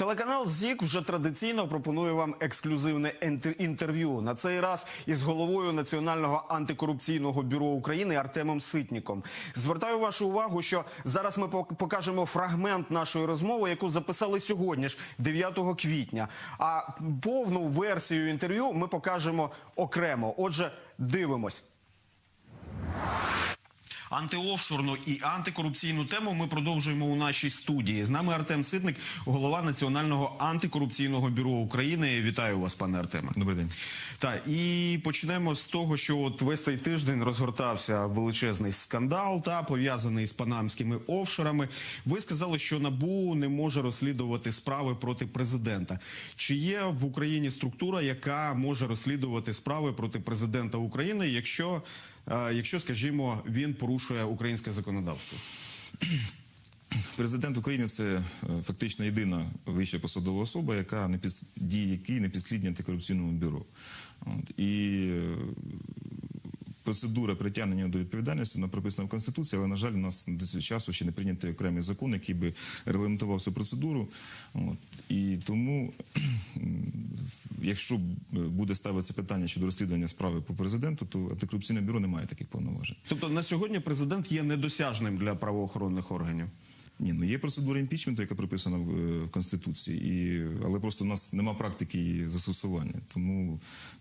Телеканал ЗІК вже традиційно пропонує вам ексклюзивне інтерв'ю. На цей раз із головою Національного антикорупційного бюро України Артемом Ситніком. Звертаю вашу увагу, що зараз ми покажемо фрагмент нашої розмови, яку записали сьогодні ж, 9 квітня. А повну версію інтерв'ю ми покажемо окремо. Отже, дивимось. Антиофшорну і антикорупційну тему ми продовжуємо у нашій студії. З нами Артем Ситник, голова Національного антикорупційного бюро України. Вітаю вас, пане Артеме. Добрий день. Так, і почнемо з того, що от весь цей тиждень розгортався величезний скандал, та пов'язаний з панамськими офшорами. Ви сказали, що набу не може розслідувати справи проти президента. Чи є в Україні структура, яка може розслідувати справи проти президента України, якщо, якщо скажімо, він порушує українське законодавство? Президент України це е, фактично єдина вища посадова особа, яка не під дії які не підслідні антикорупційному бюро. От. І е, процедура притягнення до відповідальності вона прописана в Конституції, але, на жаль, у нас до часу ще не прийнятий окремий закон, який би регламентував цю процедуру. От. І тому, якщо буде ставитися питання щодо розслідування справи по президенту, то антикорупційне бюро не має таких повноважень. Тобто на сьогодні президент є недосяжним для правоохоронних органів. Ні, ну є процедура імпічменту, яка прописана в е, Конституції, і, але просто у нас нема практики її застосування. Тому,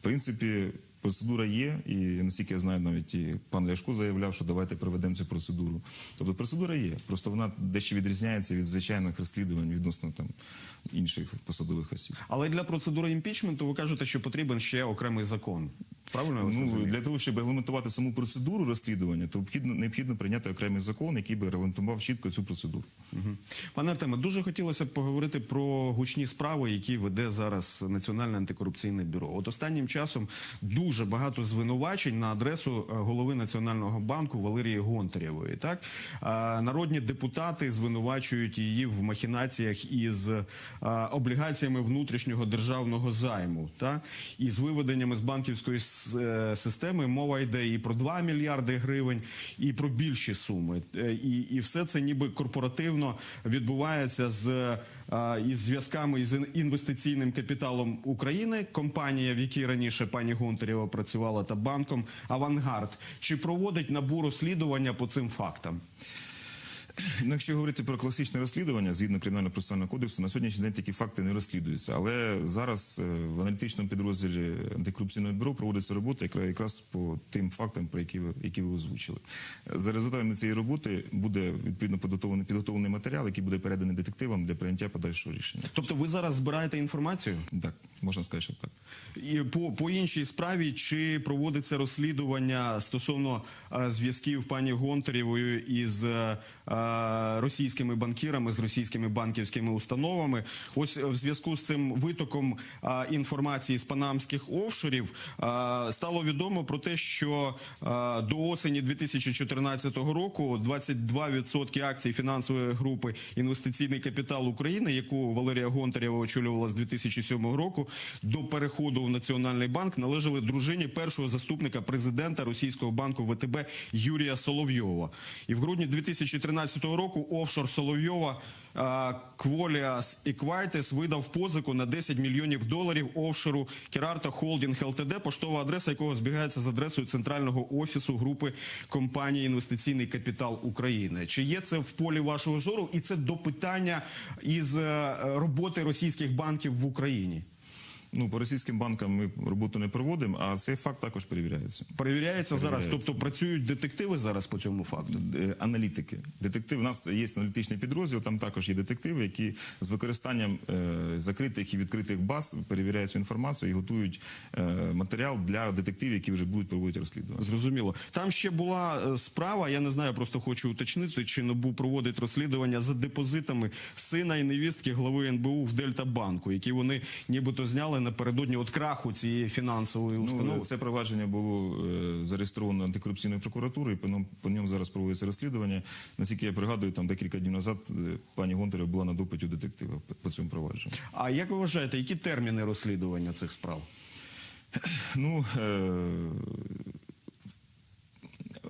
в принципі, процедура є, і наскільки я знаю, навіть і пан Ляшко заявляв, що давайте проведемо цю процедуру. Тобто процедура є, просто вона дещо відрізняється від звичайних розслідувань відносно там інших посадових осіб. Але для процедури імпічменту ви кажете, що потрібен ще окремий закон. Правильно я вас Ну розумію? для того, щоб регламентувати саму процедуру розслідування, то необхідно, необхідно прийняти окремий закон, який би регламентував чітко цю процедуру. Пане Артеме, дуже хотілося б поговорити про гучні справи, які веде зараз Національне антикорупційне бюро. От останнім часом дуже багато звинувачень на адресу е, голови Національного банку Валерії Гонтарєвої. Так А, народні депутати звинувачують її в махінаціях із е, облігаціями внутрішнього державного займу, та і з виведеннями з банківської е, системи мова йде і про 2 мільярди гривень, і про більші суми. Е, І, і все це ніби корпоративно відбувається з е, із зв'язками із інвестиційним капіталом України, компанія, в якій раніше пані Гонтарєва працювала, та банком Авангард. Чи проводить набу розслідування по цим фактам? Ну, якщо говорити про класичне розслідування згідно кримінального процесуального кодексу, на сьогоднішній день такі факти не розслідуються. Але зараз е, в аналітичному підрозділі антикорупційного бюро проводиться робота якраз по тим фактам, про які ви які ви озвучили. За результатами цієї роботи буде відповідно підготовлений підготовлений матеріал, який буде переданий детективам для прийняття подальшого рішення. Тобто, ви зараз збираєте інформацію? Так, можна сказати, що так. І по, по іншій справі, чи проводиться розслідування стосовно е, зв'язків пані Гонтарєвої із е, е, російськими банкірами, з російськими банківськими установами? Ось е, в зв'язку з цим витоком е, інформації з панамських офшорів е, стало відомо про те, що е, до осені 2014 року 22% акцій фінансової групи інвестиційний капітал України, яку Валерія Гонтарєва очолювала з 2007 року, до переходу в Національний банк належали дружині першого заступника президента російського банку ВТБ Юрія Соловйова. І в грудні 2013 року офшор Соловйова Кволіас Еквайтес видав позику на 10 мільйонів доларів офшору Керарта Холдінг ЛТД, поштова адреса якого збігається з адресою центрального офісу групи компанії Інвестиційний капітал України. Чи є це в полі вашого зору? І це до питання із е, роботи російських банків в Україні. Ну по російським банкам ми роботу не проводимо, а цей факт також перевіряється. Перевіряється зараз, тобто працюють детективи зараз по цьому факту. Е, аналітики. Детектив, у нас є аналітичний підрозділ, там також є детективи, які з використанням е, закритих і відкритих баз перевіряють цю інформацію і готують е, матеріал для детективів, які вже будуть проводити розслідування. Зрозуміло. Там ще була справа. Я не знаю, просто хочу уточнити, чи НАБУ проводить розслідування за депозитами сина і невістки глави НБУ в Дельтабанку, які вони нібито зняли напередодні от краху цієї фінансової установи. Ну, це провадження було е, зареєстровано антикорупційною прокуратурою. По ньому, по ньому зараз проводиться розслідування. Наскільки я пригадую, там декілька днів назад е, пані Гонтарєва була на допиті у детектива по- цьому провадженню. А як ви вважаєте, які терміни розслідування цих справ? Ну е,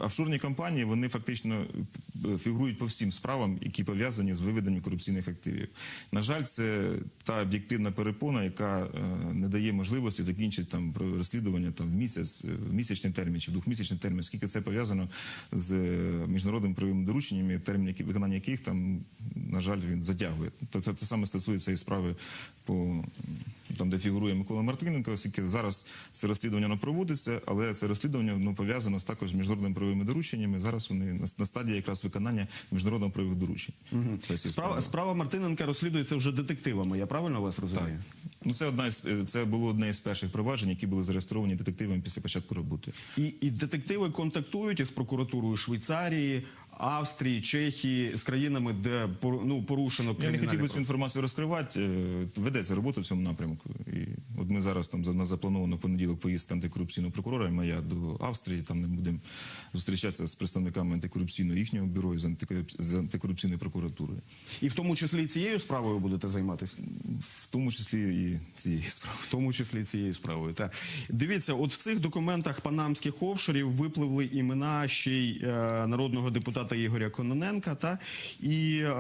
офшорні компанії вони фактично фігурують по всім справам, які пов'язані з виведенням корупційних активів. На жаль, це та об'єктивна перепона, яка е, не дає можливості закінчити там розслідування там в місяць, е, в місячний термін чи в двохмісячний термін, скільки це пов'язано з е, міжнародними правовими дорученнями, термін виконання яких там, на жаль, він затягує. Це, це саме стосується і справи по там, де фігурує Микола Мартиненко, оскільки зараз це розслідування воно проводиться, але це розслідування ну, пов'язано з також з міжнародними правовими дорученнями. Зараз вони на, на стадії якраз виконання міжнародного правових доручень. Це Справа, справа Мартиненка розслідується вже детективами. Я правильно вас розумію? Ну, це одна із е, це було одне із перших проваджень, які були зареєстровані детективами після початку роботи. І, і детективи контактують із прокуратурою Швейцарії, Австрії, Чехії, з країнами, де ну, порушено Я не хотів би цю інформацію розкривати. Е, Ведеться робота в цьому напрямку. І от ми зараз там на заплановано в понеділок поїздка антикорупційного прокурора моя до Австрії. Там ми будемо зустрічатися з представниками антикорупційного їхнього бюро і з, антикорупці- з антикорупційною прокуратурою, І в тому числі цією справою будете займатися? в тому числі і цієї справи. В тому числі цією справою. Так. Дивіться, от в цих документах панамських офшорів випливли імена ще й е, народного депутата Ігоря Кононенка та і е,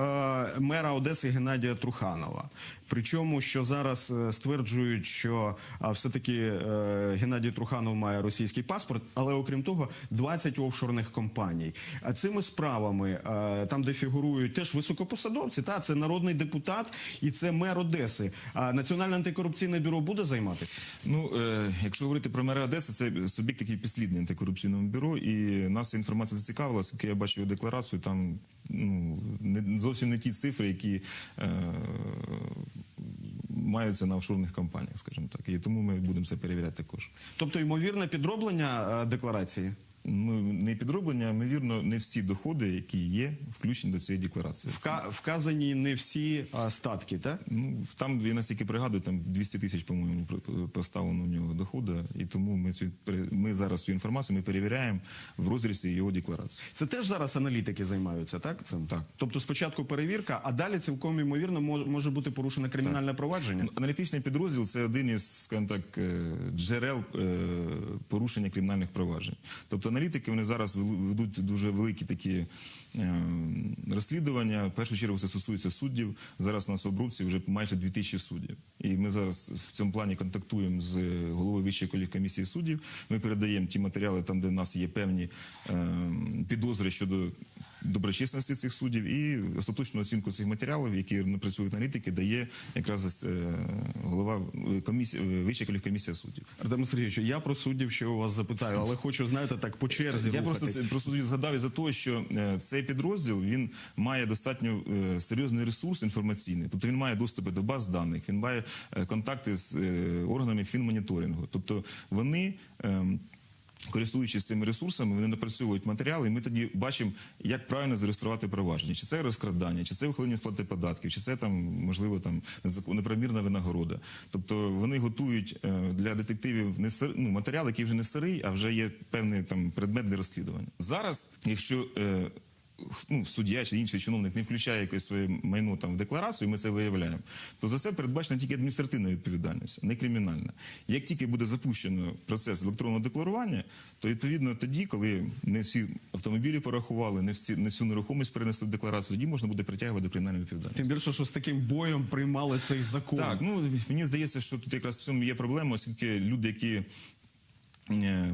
мера Одеси Геннадія Труханова. Причому, що зараз е, стверджують, що все-таки е, Геннадій Труханов має російський паспорт, але окрім того, 20 офшорних компаній. А цими справами, е, там, де фігурують теж високопосадовці, та це народний депутат і це мер Одеси. А Національне антикорупційне бюро буде займатися? Ну, якщо говорити про мера Одеси, це суб'єкт, який підслідний антикорупційному бюро, і нас інформація зацікавила, оскільки я бачив декларацію, там ну, не, зовсім не ті цифри, які е, маються на офшорних компаніях, скажімо так. І тому ми будемо це перевіряти також. Тобто, ймовірне підроблення е, декларації. Ну, не підроблення, а, ймовірно, не всі доходи, які є, включені до цієї декларації. Вка- вказані не всі а, статки, так? Ну, там, я наскільки пригадую, там 200 тисяч, по-моєму, поставлено в нього доходу, і тому ми, цю, ми зараз цю інформацію ми перевіряємо в розрізі його декларації. Це теж зараз аналітики займаються, так? Цим? Так. Тобто спочатку перевірка, а далі цілком ймовірно може бути порушене кримінальне провадження. Ну, Аналітичний підрозділ це один із, скажімо так, е, джерел е, порушення кримінальних проваджень. Тобто аналітики вони зараз ведуть дуже великі такі е, розслідування. В першу чергу це стосується суддів. Зараз у нас в обробці вже майже 2000 суддів. І ми зараз в цьому плані контактуємо з головою Вищої комісії суддів. Ми передаємо ті матеріали там, де в нас є певні е, підозри щодо доброчесності цих суддів і остаточну оцінку цих матеріалів, які напрацюють аналітики, дає якраз е, голова е, комісії Вища колікомісія суддів. Артему Сергійовичу, я про суддів ще у вас запитаю, але хочу, знаєте, так по черзі Я просто рухатись. просто тоді згадав із-за того, що е, цей підрозділ він має достатньо е, серйозний ресурс інформаційний, тобто він має доступи до баз даних, він має е, контакти з е, органами фінмоніторингу. Тобто вони. Користуючись цими ресурсами, вони напрацьовують матеріали, і ми тоді бачимо, як правильно зареєструвати провадження. Чи це розкрадання, чи це ухилення сплати податків, чи це там можливо там неправомірна винагорода. Тобто вони готують е, для детективів не сир, ну, матеріал, який вже не сирий, а вже є певний там предмет для розслідування. Зараз, якщо е, ну, суддя чи інший чиновник не включає якесь своє майно там в декларацію, ми це виявляємо, то за це передбачена тільки адміністративна відповідальність, не кримінальна. Як тільки буде запущено процес електронного декларування, то відповідно тоді, коли не всі автомобілі порахували, не всі не всю нерухомість перенесли в декларацію, тоді можна буде притягувати до кримінальної відповідальності. Тим більше, що з таким боєм приймали цей закон. Так, ну мені здається, що тут якраз в цьому є проблема, оскільки люди, які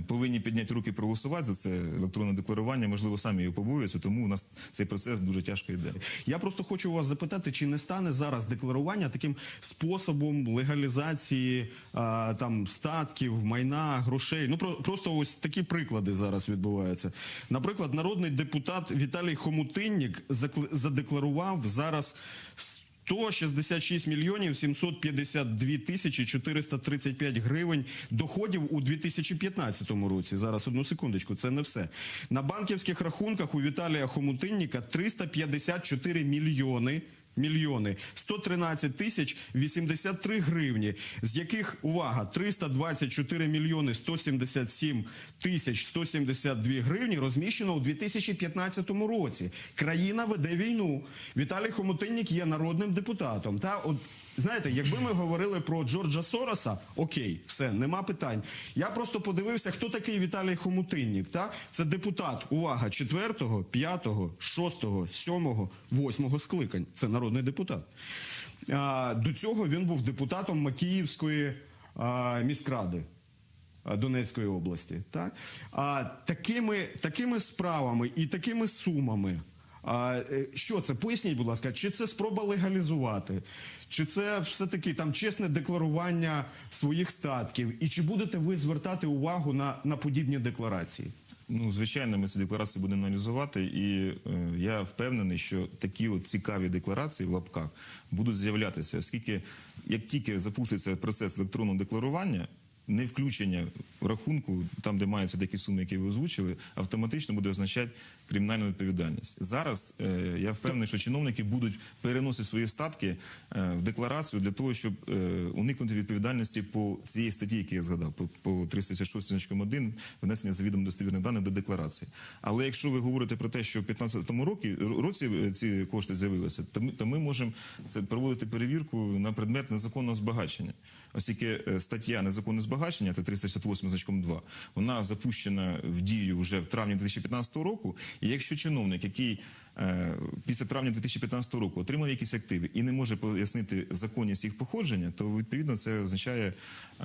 повинні підняти руки проголосувати за це електронне декларування, можливо, самі його побоюються, тому у нас цей процес дуже тяжко йде. Я просто хочу вас запитати, чи не стане зараз декларування таким способом легалізації а, там статків, майна, грошей? Ну про просто ось такі приклади зараз відбуваються. Наприклад, народний депутат Віталій Хомутиннік задекларував зараз. 166 мільйонів 752 тисячі 435 гривень доходів у 2015 році. Зараз одну секундочку, це не все. На банківських рахунках у Віталія Хомутинніка 354 мільйони мільйони 113 тисяч 83 гривні, з яких, увага, 324 мільйони 177 тисяч 172 гривні розміщено у 2015 році. Країна веде війну. Віталій Хомутиннік є народним депутатом. Та от знаєте, якби ми говорили про Джорджа Сороса, окей, все, нема питань. Я просто подивився, хто такий Віталій Хомутиннік. Та це депутат. Увага, 4, 5, 6, 7, 8 скликань. Це народний депутат. А, до цього він був депутатом Макіївської а, міськради. Донецької області, так а такими, такими справами і такими сумами. А е, що це? Поясніть, будь ласка, чи це спроба легалізувати, чи це все таки там чесне декларування своїх статків, і чи будете ви звертати увагу на, на подібні декларації? Ну, звичайно, ми ці декларації будемо аналізувати, і е, я впевнений, що такі от цікаві декларації в лапках будуть з'являтися, оскільки як тільки запуститься процес електронного декларування. Не включення рахунку, там, де маються такі суми, які ви озвучили, автоматично буде означати кримінальну відповідальність. Зараз е, я впевнений, що чиновники будуть переносити свої статки е, в декларацію для того, щоб е, уникнути відповідальності по цієї статті, яку я згадав, по, по 366 1 внесення завідомо достовірних даних до декларації. Але якщо ви говорите про те, що в 2015 році, році е, ці кошти з'явилися, то то ми можемо це проводити перевірку на предмет незаконного збагачення. Оскільки е, стаття незаконне збагачення, це 368 значком 2, вона запущена в дію вже в травні 2015 року. І якщо чиновник, який після травня 2015 року отримав якісь активи і не може пояснити законність їх походження, то відповідно це означає е,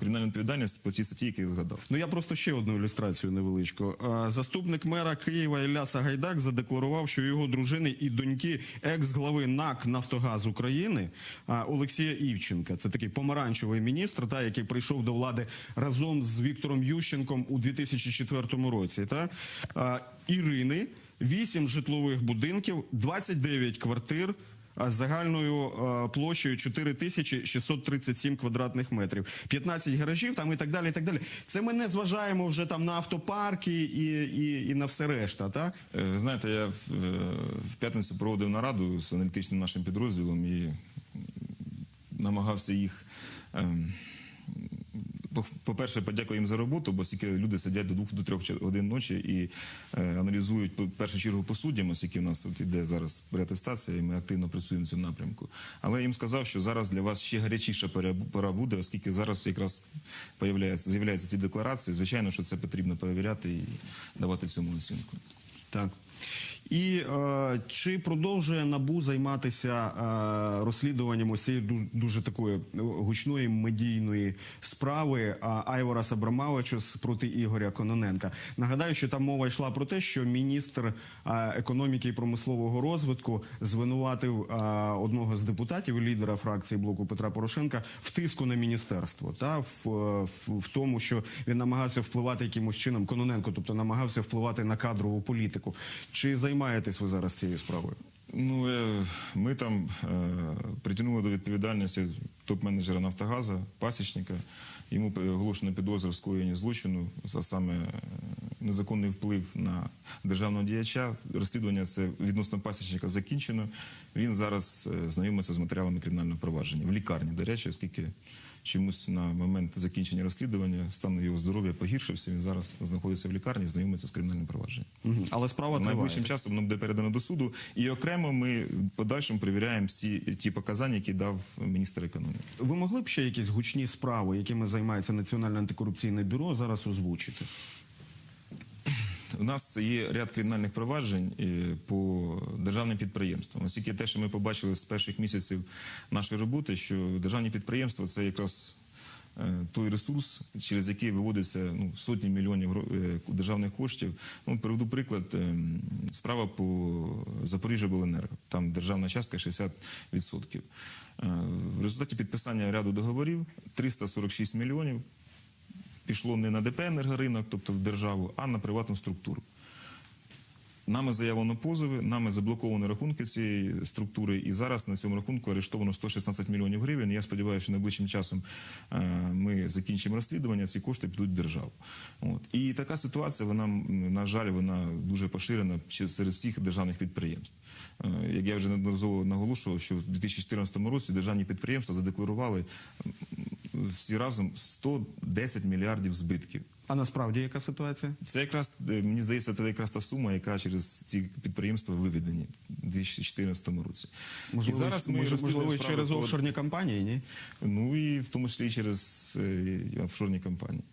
кримінальну відповідальність по цій статті, яку я згадав. Ну я просто ще одну ілюстрацію невеличку. Заступник мера Києва Ілля Сагайдак задекларував, що його дружини і доньки екс-глави НАК Нафтогаз України Олексія Івченка. Це такий помаранчевий міністр, та який прийшов до влади разом з Віктором Ющенком у 2004 році. Та Ірини, 8 житлових будинків, 29 квартир. з Загальною е, площею 4637 квадратних метрів, 15 гаражів там і так далі. І так далі. Це ми не зважаємо вже там на автопарки і, і, і на все решта. Та? Е, знаєте, я в, е, в п'ятницю проводив нараду з аналітичним нашим підрозділом і намагався їх. ем, По-перше, подякую їм за роботу, бо стільки люди сидять до двох до трьох годин ночі і е, аналізують по- в першу чергу по суддям, оскільки у нас от іде зараз реатестація, і ми активно працюємо в цьому напрямку. Але я їм сказав, що зараз для вас ще гарячіша пора буде, оскільки зараз якраз з'являються ці декларації. Звичайно, що це потрібно перевіряти і давати цьому оцінку. Так. І е, чи продовжує набу займатися е, розслідуванням ось цієї дуже, дуже такої гучної медійної справи а, Айвораса Абрамавичус проти Ігоря Кононенка? Нагадаю, що там мова йшла про те, що міністр е, економіки і промислового розвитку звинуватив е, одного з депутатів, лідера фракції блоку Петра Порошенка, в тиску на міністерство, та в, е, в, в тому, що він намагався впливати якимось чином Кононенко, тобто намагався впливати на кадрову політику. Чи займаєтесь ви зараз цією справою? Ну, е, ми там е, притягнули до відповідальності топ-менеджера Нафтогаза, пасічника. Йому оголошено підозру в скоєнні злочину, а саме е, незаконний вплив на державного діяча. Розслідування це відносно пасічника закінчено. Він зараз е, знайомиться з матеріалами кримінального провадження в лікарні, до речі, оскільки чомусь на момент закінчення розслідування стан його здоров'я погіршився. Він зараз знаходиться в лікарні, знайомиться з кримінальним провадженням. Угу. Але справа триває. Найближчим часом воно буде передано до суду, і окремо ми в подальшому перевіряємо всі ті показання, які дав міністр економіки. Ви могли б ще якісь гучні справи, якими займається Національне антикорупційне бюро, зараз озвучити? У нас є ряд кримінальних проваджень е, по державним підприємствам. Оскільки те, що ми побачили з перших місяців нашої роботи, що державні підприємства це якраз е, той ресурс, через який виводиться ну, сотні мільйонів е, державних коштів. Ну, приведу приклад. Справа по Запоріжжя-Беленерго. Там державна частка 60%. Е, В результаті підписання ряду договорів 346 мільйонів пішло не на ДП «Енергоринок», тобто в державу, а на приватну структуру. Нами заявлено позови, нами заблоковані рахунки цієї структури, і зараз на цьому рахунку арештовано 116 мільйонів гривень. Я сподіваюся, що найближчим часом е, ми закінчимо розслідування. Ці кошти підуть в державу. От і така ситуація, вона на жаль, вона дуже поширена серед всіх державних підприємств. Е, Як я вже неодноразово наголошував, що в 2014 році державні підприємства задекларували всі разом 110 мільярдів збитків. А насправді яка ситуація? Це якраз е, мені здається, це якраз та сума, яка через ці підприємства виведені в 2014 році. Можливо, і зараз ми може- можливо через по- офшорні компанії, ні? Ну і в тому числі і через е, офшорні компанії.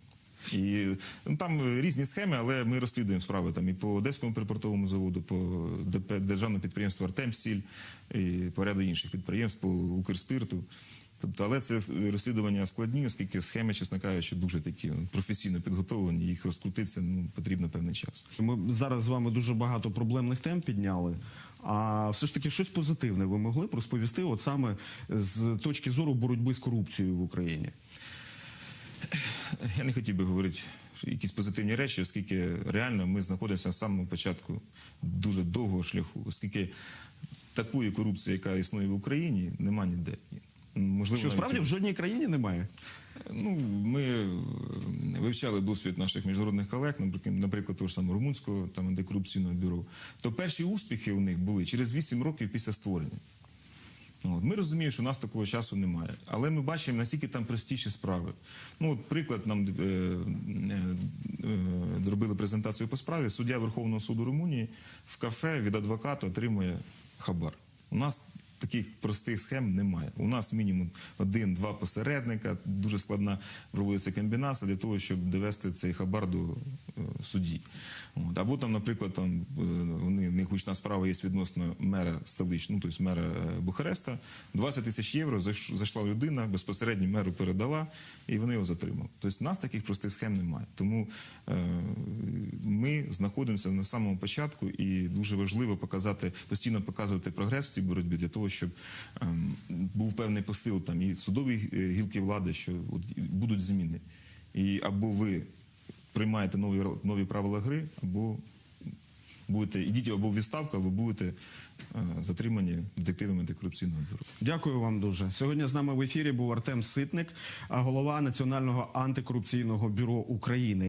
І ну, там е, різні схеми, але ми розслідуємо справи там і по Одеському припортовому заводу, по ДП, державному підприємству Артемсіль, і по ряду інших підприємств, по Укрспирту. Тобто, але це розслідування складні, оскільки схеми, чесно кажучи, дуже такі професійно підготовлені. Їх розкрутитися ну, потрібно певний час. Ми зараз з вами дуже багато проблемних тем підняли. А все ж таки щось позитивне ви могли б розповісти, от саме з точки зору боротьби з корупцією в Україні. Я не хотів би говорити якісь позитивні речі, оскільки реально ми знаходимося на самому початку дуже довгого шляху, оскільки такої корупції, яка існує в Україні, нема ніде. Можливо, Що справді в жодній країні немає? Ну, ми е, вивчали досвід наших міжнародних колег, наприклад, того ж самого румунського там антикорупційного бюро. То перші успіхи у них були через 8 років після створення. От. Ми розуміємо, що у нас такого часу немає, але ми бачимо, наскільки там простіші справи. Ну, от приклад нам е, е, е, зробили презентацію по справі. Суддя Верховного суду Румунії в кафе від адвоката отримує хабар. У нас таких простих схем немає. У нас мінімум один-два посередника, дуже складна проводиться комбінація для того, щоб довести цей хабар до судді. От. Або там, наприклад, там е, вони в них гучна справа є відносно мера столичного, ну тобто мера е, Бухареста. 20 тисяч євро зайш- зайшла людина, безпосередньо меру передала, і вони його затримали. Тобто, нас таких простих схем немає. Тому е, ми знаходимося на самому початку, і дуже важливо показати, постійно показувати прогрес в цій боротьбі для того, щоб ем, був певний посил там і судові е, гілки влади, що от, будуть зміни. І або ви приймаєте нові, нові правила гри, або будете ідіть або в відставку, або будете е, затримані детективами антикорупційного бюро. Дякую вам дуже. Сьогодні з нами в ефірі був Артем Ситник, голова Національного антикорупційного бюро України.